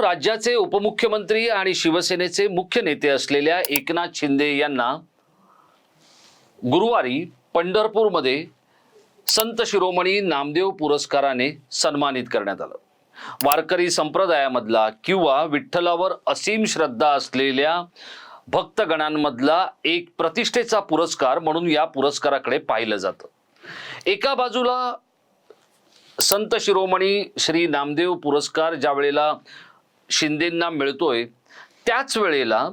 राज्याचे उपमुख्यमंत्री आणि शिवसेनेचे मुख्य नेते असलेल्या एकनाथ शिंदे यांना गुरुवारी पंढरपूरमध्ये संत शिरोमणी नामदेव पुरस्काराने सन्मानित करण्यात आलं. वारकरी संप्रदायामधला किंवा विठ्ठलावर असीम श्रद्धा असलेल्या भक्तगणांमधला एक प्रतिष्ठेचा पुरस्कार म्हणून या पुरस्काराकडे पाहिलं जातं. एका बाजूला संत शिरोमणी श्री नामदेव पुरस्कार ज्या वेळेला शिंदेंना मिळतोय. त्याच वेळेला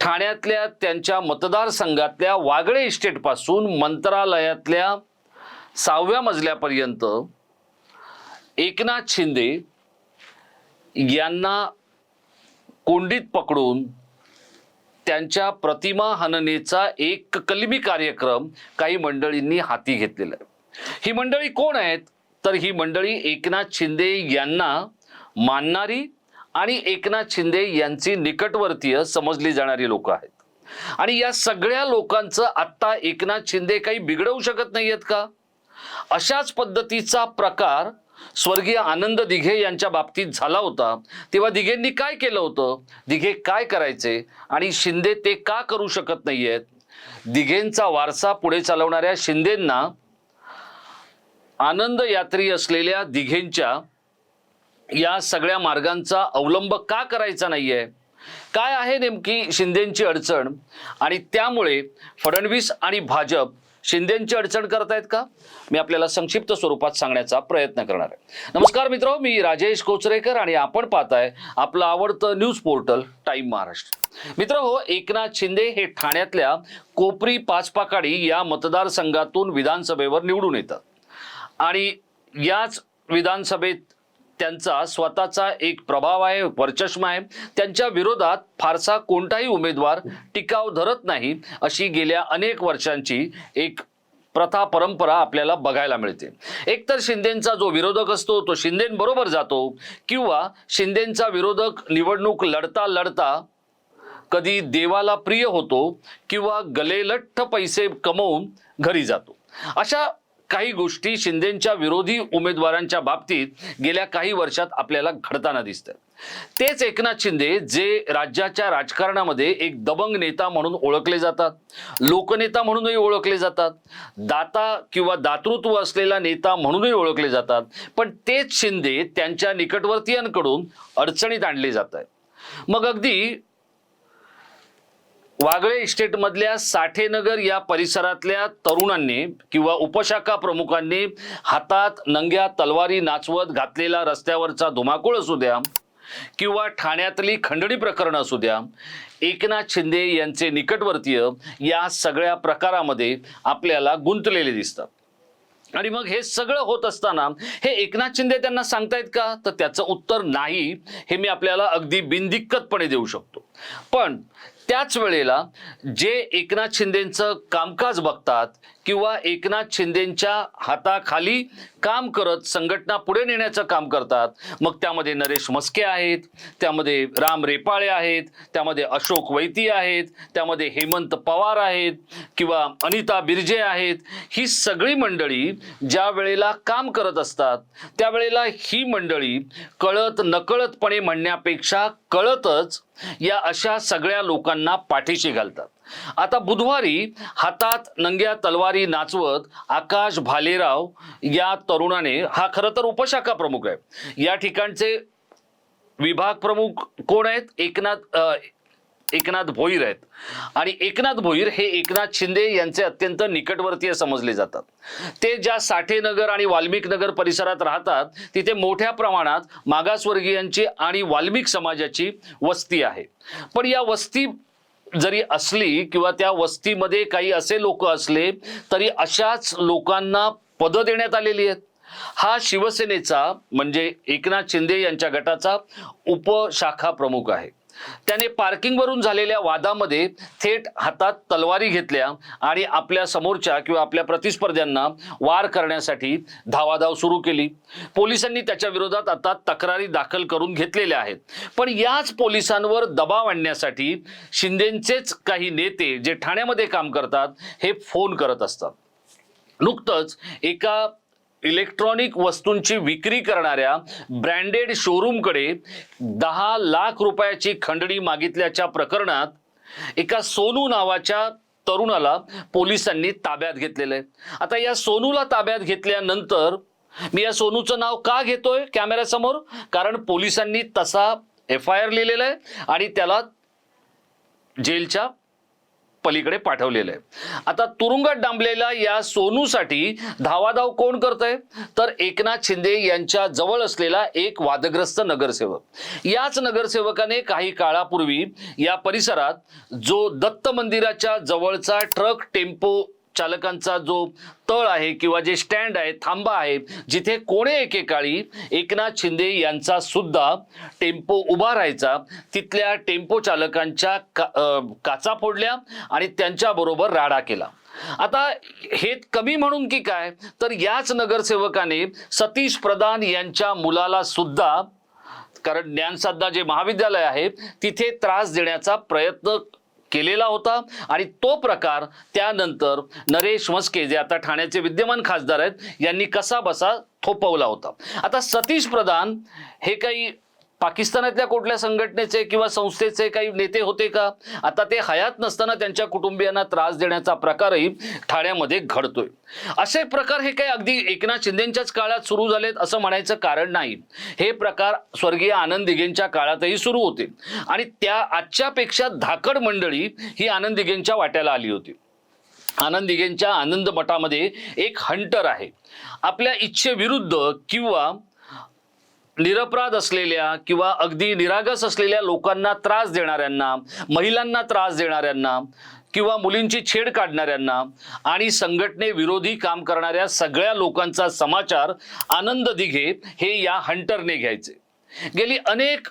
ठाण्यातल्या त्यांच्या मतदारसंघातल्या वागळे इस्टेटपासून मंत्रालयातल्या सहाव्या मजल्यापर्यंत एकनाथ शिंदे यांना कोंडीत पकडून त्यांच्या प्रतिमा हननेचा एक कलमी कार्यक्रम काही मंडळींनी हाती घेतलेला आहे. ही मंडळी कोण आहेत? तर ही मंडळी एकनाथ शिंदे यांना मानणारी आणि एकनाथ शिंदे यांची निकटवर्तीय समजली जाणारी लोक आहेत. आणि या सगळ्या लोकांचं आत्ता एकनाथ शिंदे काही बिघडवू शकत नाही आहेत का? अशाच पद्धतीचा प्रकार स्वर्गीय आनंद दिघे यांच्या बाबतीत झाला होता. तेव्हा दिघेंनी काय केलं होतं? दिघे काय करायचे? आणि शिंदे ते का करू शकत नाहीयेत? दिघेंचा वारसा पुढे चालवणाऱ्या शिंदेंना आनंद यात्री असलेल्या दिघेंच्या या सगळ्या मार्गांचा अवलंब का करायचा नाही आहे काय आहे नेमकी शिंदेंची अडचण? आणि त्यामुळे फडणवीस आणि भाजप शिंदेंची अडचण करतायत का? मी आपल्याला संक्षिप्त स्वरूपात सांगण्याचा प्रयत्न करणार आहे. नमस्कार मित्र मी राजेश कोचरेकर आणि आपण पाहताय आपलं आवडतं न्यूज पोर्टल टाइम महाराष्ट्र. मित्र हो एकनाथ शिंदे हे ठाण्यातल्या कोपरी पाचपाकाडी या मतदारसंघातून विधानसभेवर निवडून येतात. आणि याच विधानसभेत त्यांचा स्वतःचा एक प्रभाव आहे वर्चस्व आहे. त्यांच्या विरोधात फारसा कोणताही उमेदवार टिकाव धरत नाही अशी गेल्या अनेक वर्षांची एक प्रथा परंपरा आपल्याला बघायला मिळते. एकतर शिंदेचा जो विरोधक असतो तो शिंदेबरोबर जातो किंवा शिंदेचा विरोधक निवडणूक लढता लढता कधी देवाला प्रिय होतो किंवा गलेलठ्ठ पैसे कमवून घरी जातो. अशा काही गोष्टी शिंदेच्या विरोधी उमेदवारांच्या बाबतीत गेल्या काही वर्षात आपल्याला घडताना दिसतं तेच एकनाथ शिंदे जे राज्याच्या राजकारणामध्ये एक दबंग नेता म्हणून ओळखले जातात लोकनेता म्हणूनही ओळखले जातात दाता किंवा दातृत्व असलेला नेता म्हणूनही ओळखले जातात पण तेच शिंदे त्यांच्या निकटवर्तीयांकडून अडचणीत आणले जात आहेत. मग अगदी वागळे इस्टेटमधल्या साठेनगर या परिसरातल्या तरुणांनी किंवा उपशाखा प्रमुखांनी हातात नंग्या तलवारी नाचवत घातलेला रस्त्यावरचा धुमाकूळ असू द्या किंवा ठाण्यातली खंडणी प्रकरणं असू द्या एकनाथ शिंदे यांचे निकटवर्तीय या सगळ्या प्रकारामध्ये आपल्याला गुंतलेले दिसतात. आणि मग हे सगळं होत असताना हे एकनाथ शिंदे त्यांना सांगतायत का? तर त्याचं उत्तर नाही हे मी आपल्याला अगदी बिनदिक्कतपणे देऊ शकतो. पण त्याच वेळेला जे एकनाथ शिंदेचं कामकाज बघतात किंवा एकनाथ शिंदेच्या हाताखाली काम करत संघटना पुढे नेण्याचं काम करतात. मग त्यामध्ये नरेश मस्के आहेत त्यामध्ये राम रेपाळे आहेत त्यामध्ये अशोक वैती आहेत त्यामध्ये हेमंत पवार आहेत किंवा अनिता बिर्जे आहेत. ही सगळी मंडळी ज्या वेळेला काम करत असतात त्यावेळेला ही मंडळी कळत नकळतपणे म्हणण्यापेक्षा कळतच या अशा सगळ्या लोकांना पाठीशी घालतात. आता बुधवारी हातात नंग्या तलवारी नाचवत आकाश भालेराव या तरुणाने हा खरं तर उपशाखा प्रमुख आहे. या ठिकाणचे विभाग प्रमुख कोण आहेत? एकनाथ एकनाथ भोईर आहेत. आणि एकनाथ भोईर हे एकनाथ शिंदे यांचे अत्यंत निकटवर्तीय समजले जातात. ते ज्या साठेनगर आणि वाल्मिक नगर परिसरात राहतात तिथे मोठ्या प्रमाणात मागासवर्गीयांची आणि वाल्मिक समाजाची वस्ती आहे. पण या वस्ती जरी असली किंवा त्या वस्तीमध्ये काही असे लोक असले तरी अशाच लोकांना पदं देण्यात आलेली आहेत. हा शिवसेनेचा म्हणजे एकनाथ शिंदे यांच्या गटाचा उपशाखा प्रमुख आहे. त्याने पार्किंगवरून झालेल्या वादामध्ये थेट हातात तलवारी घेतल्या आणि आपल्या समोरच्या किंवा आपल्या प्रतिस्पर्ध्यांना वार करण्यासाठी धावाधाव सुरू केली. पोलिसांनी त्याच्या विरोधात आता तक्रारी दाखल करून घेतलेल्या आहेत. पण याच पोलिसांवर दबाव आणण्यासाठी शिंदेचेच काही नेते जे ठाण्यामध्ये काम करतात हे फोन करत असतात. नुकतंच एका इलेक्ट्रॉनिक वस्तूंची विक्री करणाऱ्या ब्रँडेड शोरूमकडे दहा लाख रुपयाची खंडणी मागितल्याच्या प्रकरणात एका सोनू नावाच्या तरुणाला पोलिसांनी ताब्यात घेतलेलं आहे. आता या सोनूला ताब्यात घेतल्यानंतर मी या सोनूचं नाव का घेतोय कॅमेऱ्यासमोर? कारण पोलिसांनी तसा एफ आय आर लिहिलेला आहे आणि त्याला जेलच्या पलीकडे पाठवलेलं आहे. आता तुरुंगात डांबलेल्या या सोनूसाठी धावाधाव कोण करतंय? तर एकनाथ शिंदे यांच्या जवळ असलेला एक वादग्रस्त नगरसेवक. याच नगरसेवकाने काही काळापूर्वी या परिसरात जो दत्त मंदिराच्या जवळचा ट्रक टेम्पो चालकांचा जो तळ आहे किंवा जे स्टँड आहे थांबा आहे जिथे कोणे एकेकाळी एकनाथ शिंदे यांचा सुद्धा टेम्पो उभा राहायचा तिथल्या टेम्पो चालकांच्या का काचा फोडल्या आणि त्यांच्याबरोबर राडा केला. आता हे कमी म्हणून की काय? तर याच नगरसेवकाने सतीश प्रधान यांच्या मुलाला सुद्धा कारण ज्ञानसाधना जे महाविद्यालय आहे तिथे त्रास देण्याचा प्रयत्न केलेला होता. आणि तो प्रकार त्यानंतर नरेश म्हस्के जे आता ठाण्याचे विद्यमान खासदार आहेत यांनी कसा बसा थोपवला होता. आता सतीश प्रधान हे काही पाकिस्तानातल्या कुठल्या संघटनेचे किंवा संस्थेचे काही नेते होते का? आता ते हयात नसताना त्यांच्या कुटुंबियांना त्रास देण्याचा प्रकारही ठाण्यामध्ये घडतोय. असे प्रकार हे काही अगदी एकनाथ शिंदेच्याच काळात सुरू झालेत असं म्हणायचं कारण नाही. हे प्रकार स्वर्गीय आनंद दिघेंच्या काळातही सुरू होते आणि त्या आजच्यापेक्षा धाकड मंडळी ही आनंद दिघेंच्या वाट्याला आली होती. आनंद दिघेंच्या आनंद मठामध्ये एक हंटर आहे. आपल्या इच्छेविरुद्ध किंवा निरपराध असलेल्या किंवा अगदी निरागस असलेल्या लोकांना त्रास देणाऱ्यांना महिलांना त्रास देणाऱ्यांना किंवा मुलींची छेड काढणाऱ्यांना आणि संघटने विरोधी काम करणाऱ्या सगळ्या लोकांचा समाचार आनंद दिघे हे या हंटरने घ्यायचे. गेली अनेक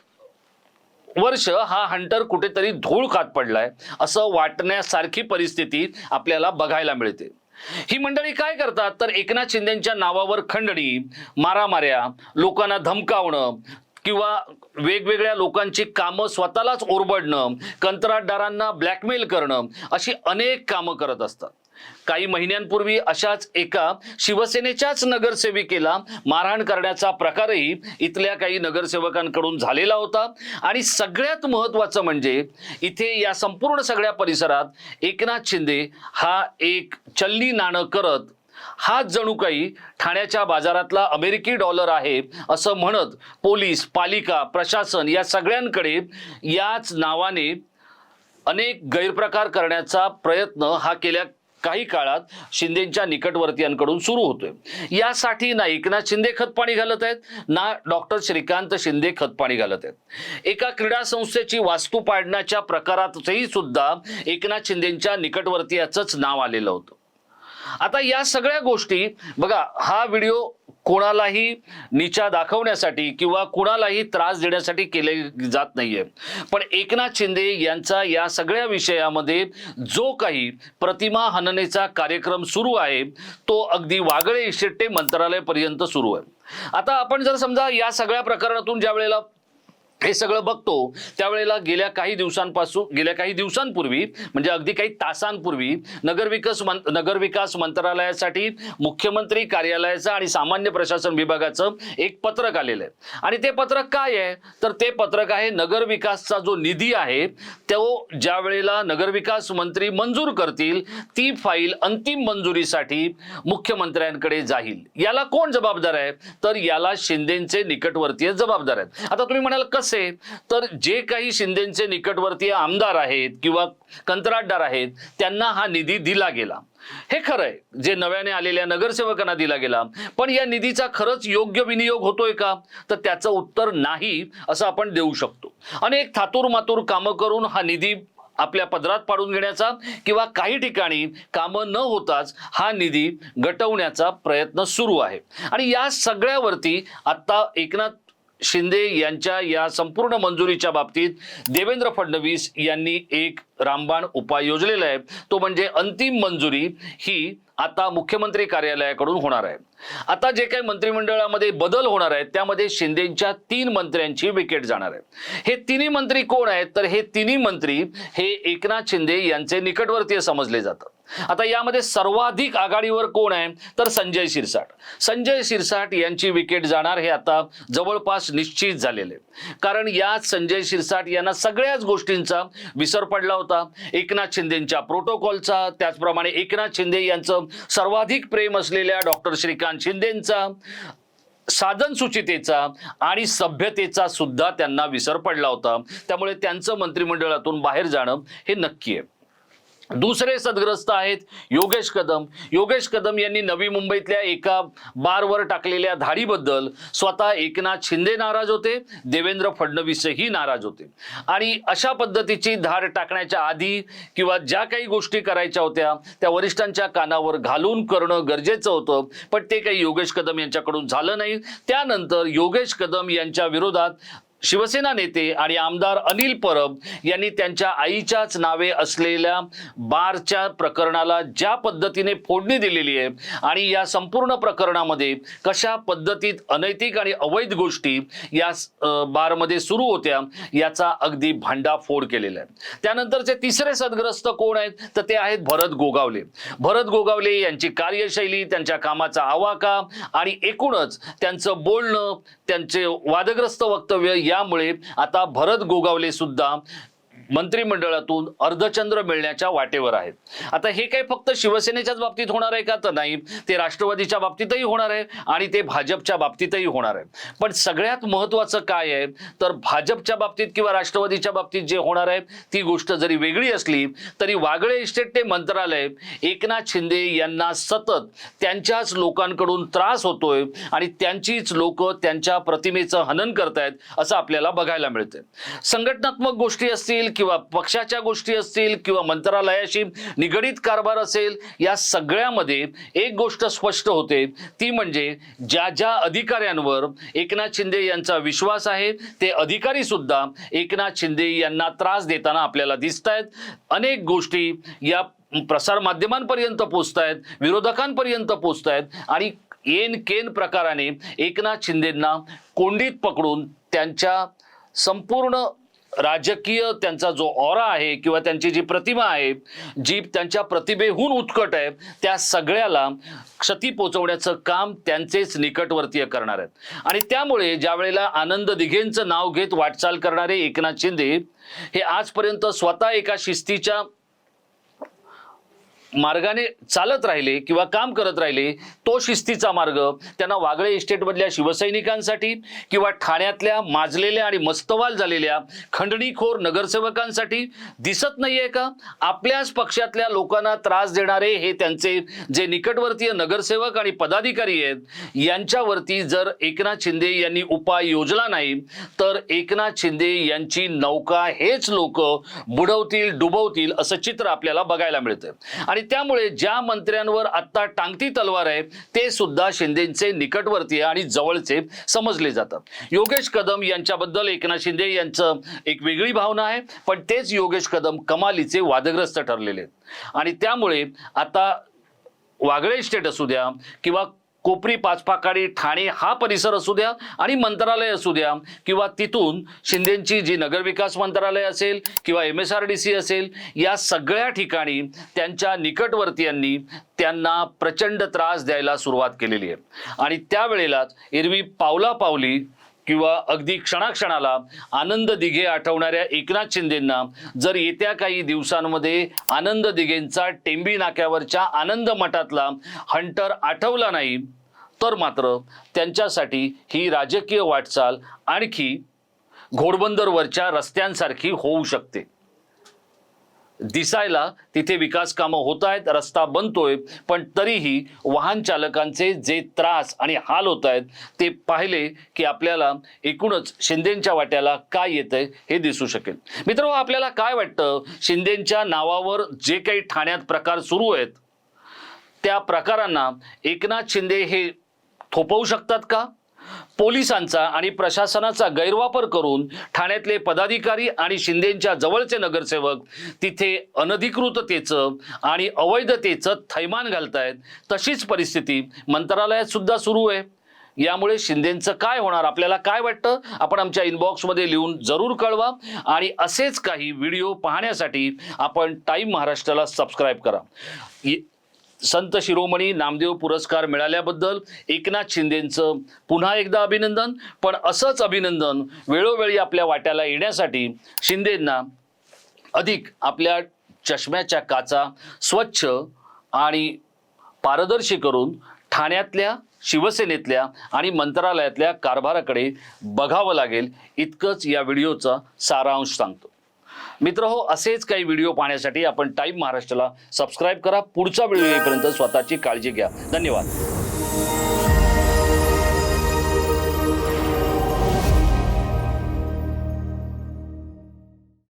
वर्ष हा हंटर कुठेतरी धूळ खात पडलाय असं वाटण्यासारखी परिस्थिती आपल्याला बघायला मिळते. ही मंडळी काय करतात? तर एकनाथ शिंदेच्या नावावर खंडणी मारामाऱ्या लोकांना धमकावणं किंवा वेगवेगळ्या लोकांची कामं स्वतःलाच ओरबडणं कंत्राटदारांना ब्लॅकमेल करणं अशी अनेक कामं करत असतात. काही महिन्यांपूर्वी अशाच एका शिवसेनेच्याच नगरसेविकेला मारहाण करण्याचा प्रकारही इथल्या काही नगरसेवकांकडून झालेला होता. आणि सगळ्यात महत्त्वाचं म्हणजे इथे या संपूर्ण सगळ्या परिसरात एकनाथ शिंदे हा एक चल्ली नाणं करत हा जणू काही ठाण्याच्या बाजारातला अमेरिकी डॉलर आहे असं म्हणत पोलीस पालिका प्रशासन या सगळ्यांकडे याच नावाने अनेक गैरप्रकार करण्याचा प्रयत्न हा केल्या काही काळात शिंदेच्या निकटवर्तीयांकडून सुरू होतोय. यासाठी ना एकनाथ शिंदे खतपाणी घालत आहेत ना डॉक्टर श्रीकांत शिंदे खतपाणी घालत आहेत. एका क्रीडा संस्थेची वास्तू पाडण्याच्या प्रकारातही सुद्धा एकनाथ शिंदेच्या निकटवर्तीयाचंच नाव आलेलं होतं. आता या सगळ्या गोष्टी बघा हा व्हिडिओ कोणालाही निचा दाखवण्यासाठी किंवा कुणालाही त्रास देण्यासाठी केले जात नाहीये. पण एकनाथ शिंदे यांचा या सगळ्या विषयामध्ये जो काही प्रतिमा हननेचा कार्यक्रम सुरू आहे तो अगदी वागळे इशेट्टे मंत्रालयापर्यंत सुरू आहे. आता आपण जर समजा या सगळ्या प्रकरणातून ज्या वेळेला हे सगळं बघतो त्यावेळेला गेल्या काही दिवसांपासून गेल्या काही दिवसांपूर्वी म्हणजे अगदी काही तासांपूर्वी नगरविकास मं नगरविकास मंत्रालयासाठी मुख्यमंत्री कार्यालयाचं आणि सामान्य प्रशासन विभागाचं एक पत्रक आलेलं आहे. आणि ते पत्रक काय आहे? तर ते पत्रक आहे नगरविकासचा जो निधी आहे तो ज्या वेळेला नगरविकास मंत्री मंजूर करतील ती फाईल अंतिम मंजुरीसाठी मुख्यमंत्र्यांकडे जाईल. याला कोण जबाबदार आहे? तर याला शिंदेचे निकटवर्तीय जबाबदार आहेत. आता तुम्ही म्हणाल कसं असेल तर जे काही शिंदेचे निकटवर्तीय आमदार आहेत किंवा कंत्राटदार आहेत त्यांना हा निधी दिला गेला. हे खरं आहे जे नव्याने आलेल्या नगरसेवकांना दिला गेला. पण या निधीचा खरंच योग्य विनियोग होतोय का? तर त्याचं उत्तर नाही असं आपण देऊ शकतो. अनेक थातूर मातूर कामं करून हा निधी आपल्या पदरात पाडून घेण्याचा किंवा काही ठिकाणी कामं न होताच हा निधी गटवण्याचा प्रयत्न सुरू आहे. आणि या सगळ्यावरती आत्ता एकनाथ शिंदे यांच्या या संपूर्ण मंजुरीच्या बाबतीत देवेंद्र फडणवीस यांनी एक रामबाण उपाय योजलेला आहे. तो म्हणजे अंतिम मंजुरी ही आता मुख्यमंत्री कार्यालयाकडून होणार आहे. आता जे काही मंत्रिमंडळामध्ये बदल होणार आहेत त्यामध्ये शिंदेच्या तीन मंत्र्यांची विकेट जाणार आहे. हे तिन्ही मंत्री कोण आहेत? तर हे तिन्ही मंत्री हे एकनाथ शिंदे यांचे निकटवर्तीय समजले जातात आता यामध्ये सर्वाधिक आघाडीवर कोण आहे? तर संजय शिरसाट. संजय शिरसाट यांची विकेट जाणार हे आता जवळपास निश्चित झालेले. आहे. कारण यात संजय शिरसाट यांना सगळ्याच गोष्टींचा विसर पडला होता. एकनाथ शिंदेच्या प्रोटोकॉलचा त्याचप्रमाणे एकनाथ शिंदे यांचं सर्वाधिक प्रेम असलेल्या डॉक्टर श्रीकांत शिंदेंचा साधन सुचितेचा आणि सभ्यतेचा सुद्धा त्यांना विसर पडला होता. त्यामुळे त्यांचं मंत्रिमंडळातून बाहेर जाणं हे नक्की आहे. दुसरे सदग्रस्त आहेत योगेश कदम. योगेश कदम यांनी नवी मुंबईतल्या एका बारवर टाकलेल्या धाडीबद्दल स्वतः एकनाथ शिंदे नाराज होते देवेंद्र फडणवीसही नाराज होते. आणि अशा पद्धतीची धाड टाकण्याच्या आधी किंवा ज्या काही गोष्टी करायच्या होत्या त्या वरिष्ठांच्या कानावर घालून करणं गरजेचं होतं पण ते काही योगेश कदम यांच्याकडून झालं नाही. त्यानंतर योगेश कदम यांच्या विरोधात शिवसेना नेते आणि आमदार अनिल परब यांनी त्यांच्या आईच्याच नावे असलेल्या बारच्या प्रकरणाला ज्या पद्धतीने फोडणी दिलेली आहे आणि या संपूर्ण प्रकरणामध्ये कशा पद्धतीत अनैतिक आणि अवैध गोष्टी या बारमध्ये सुरू होत्या याचा अगदी भांडाफोड केलेला आहे. त्यानंतरचे तिसरे सदग्रस्त कोण आहेत? तर ते आहेत भरत गोगावले. भरत गोगावले यांची कार्यशैली त्यांच्या कामाचा आवाका आणि एकूणच त्यांचं बोलणं त्यांचे वादग्रस्त वक्तव्य यामुळे आता भरत गोगावले सुद्धा मंत्रिमंडळातून अर्धचंद्र मिळण्याच्या वाटेवर आहेत. आता हे काही फक्त शिवसेनेच्याच बाबतीत होणार आहे का? तर नाही. ते राष्ट्रवादीच्या बाबतीतही होणार आहे आणि ते भाजपच्या बाबतीतही होणार आहे. पण सगळ्यात महत्वाचं काय आहे? तर भाजपच्या बाबतीत किंवा राष्ट्रवादीच्या बाबतीत जे होणार आहे ती गोष्ट जरी वेगळी असली तरी वागळे इस्टेट ते मंत्रालय एकनाथ शिंदे यांना सतत त्यांच्याच लोकांकडून त्रास होतोय आणि त्यांचीच लोक त्यांच्या प्रतिमेचं हनन करतायत असं आपल्याला बघायला मिळतंय. संघटनात्मक गोष्टी असतील किंवा पक्षाच्या गोष्टी असतील किंवा मंत्रालयाशी निगडित कारभार असेल या सगळ्यामध्ये एक गोष्ट स्पष्ट होते. ती म्हणजे ज्या ज्या अधिकाऱ्यांवर एकनाथ शिंदे यांचा विश्वास आहे ते अधिकारी सुद्धा एकनाथ शिंदे यांना त्रास देताना आपल्याला दिसत आहेत अनेक गोष्टी या प्रसार माध्यमांपर्यंत पोचत आहेत विरोधकांपर्यंत पोचत आहेत आणि येन केन प्रकाराने एकनाथ शिंदेंना कोंडीत पकडून त्यांच्या संपूर्ण राजकीय त्यांचा जो ऑरा आहे किंवा त्यांची जी प्रतिमा आहे जी त्यांच्या प्रतिभेहून उत्कट आहे त्या सगळ्याला क्षती पोचवण्याचं काम त्यांचेच निकटवर्तीय करणार आहेत. आणि त्यामुळे ज्या वेळेला आनंद दिघेंचं नाव घेत वाटचाल करणारे एकनाथ शिंदे हे आजपर्यंत स्वतः एका शिस्तीच्या मार्गाने चालत राहिले किंवा काम करत राहिले तो शिस्तीचा मार्ग त्यांना वागळे इस्टेटमधल्या शिवसैनिकांसाठी किंवा ठाण्यातल्या माजलेल्या आणि मस्तवाल झालेल्या खंडणीखोर नगरसेवकांसाठी दिसत नाहीये का? आपल्याच पक्षातल्या लोकांना त्रास देणारे हे त्यांचे जे निकटवर्तीय नगरसेवक आणि पदाधिकारी आहेत यांच्यावरती जर एकनाथ शिंदे यांनी उपाय योजला नाही तर एकनाथ शिंदे यांची नौका हेच लोक बुडवतील डुबवतील असं चित्र आपल्याला बघायला मिळतं आणि त्यामुळे ज्या मंत्र्यांवर आत्ता टांगती तलवार आहे ते सुद्धा शिंदेचे निकटवर्तीय आणि जवळचे समजले जातात. योगेश कदम यांच्याबद्दल एकनाथ शिंदे यांचं एक वेगळी भावना आहे पण तेच योगेश कदम कमालीचे वादग्रस्त ठरलेले आहेत. आणि त्यामुळे आता वागळे स्टेट असू द्या किंवा कोपरी पाचपाकाडी ठाणे हा परिसर असू द्या आणि मंत्रालय असू द्या किंवा तिथून शिंदेची जी नगरविकास मंत्रालय असेल किंवा M S R D C असेल या सगळ्या ठिकाणी त्यांच्या निकटवर्तीयांनी त्यांना प्रचंड त्रास द्यायला सुरुवात केलेली आहे. आणि त्यावेळेलाच एरवी पावला पावली किंवा अगदी क्षणाक्षणाला आनंद दिघे आठवणाऱ्या एकनाथ शिंदेंना जर येत्या काही दिवसांमध्ये आनंद दिघेंचा टेंबी नाक्यावरच्या आनंद मठातला हंटर आठवला नाही तर मात्र त्यांच्यासाठी ही राजकीय वाटचाल आणखी घोडबंदरवरच्या रस्त्यांसारखी होऊ शकते. दिसायला तिथे विकास कामं होत आहेत रस्ता बनतोय पण तरीही वाहन चालकांचे जे त्रास आणि हाल होत आहेत ते पाहिले की आपल्याला एकूणच शिंदेच्या वाट्याला काय येतंय हे दिसू शकेल. मित्र आपल्याला काय वाटतं? शिंदेच्या नावावर जे काही ठाण्यात प्रकार सुरू आहेत त्या प्रकारांना एकनाथ शिंदे हे थोपवू शकतात का? पोलिसांचा आणि प्रशासनाचा गैरवापर करून ठाण्यातले पदाधिकारी आणि शिंदेच्या जवळचे नगरसेवक तिथे अनधिकृततेचं आणि अवैधतेचं थैमान घालतायत. तशीच परिस्थिती मंत्रालयात सुद्धा सुरू आहे. यामुळे शिंदेचं काय होणार? आपल्याला काय वाटतं? आपण आमच्या इनबॉक्समध्ये लिहून जरूर कळवा. आणि असेच काही व्हिडिओ पाहण्यासाठी आपण टाईम महाराष्ट्राला सबस्क्राईब करा. संत शिरोमणी नामदेव पुरस्कार मिळाल्याबद्दल एकनाथ शिंदेचं पुन्हा एकदा अभिनंदन. पण असंच अभिनंदन वेळोवेळी आपल्या वाट्याला येण्यासाठी शिंदेंना अधिक आपल्या चष्म्याच्या काचा स्वच्छ आणि पारदर्शी करून ठाण्यातल्या शिवसेनेतल्या आणि मंत्रालयातल्या कारभाराकडे बघावं लागेल. इतकंच या व्हिडिओचा सारांश सांगतो. मित्र हो असेच काही व्हिडिओ पाहण्यासाठी आपण टाईम महाराष्ट्राला सबस्क्राईब करा. पुढचा व्हिडिओ येईपर्यंत स्वतःची काळजी घ्या. धन्यवाद.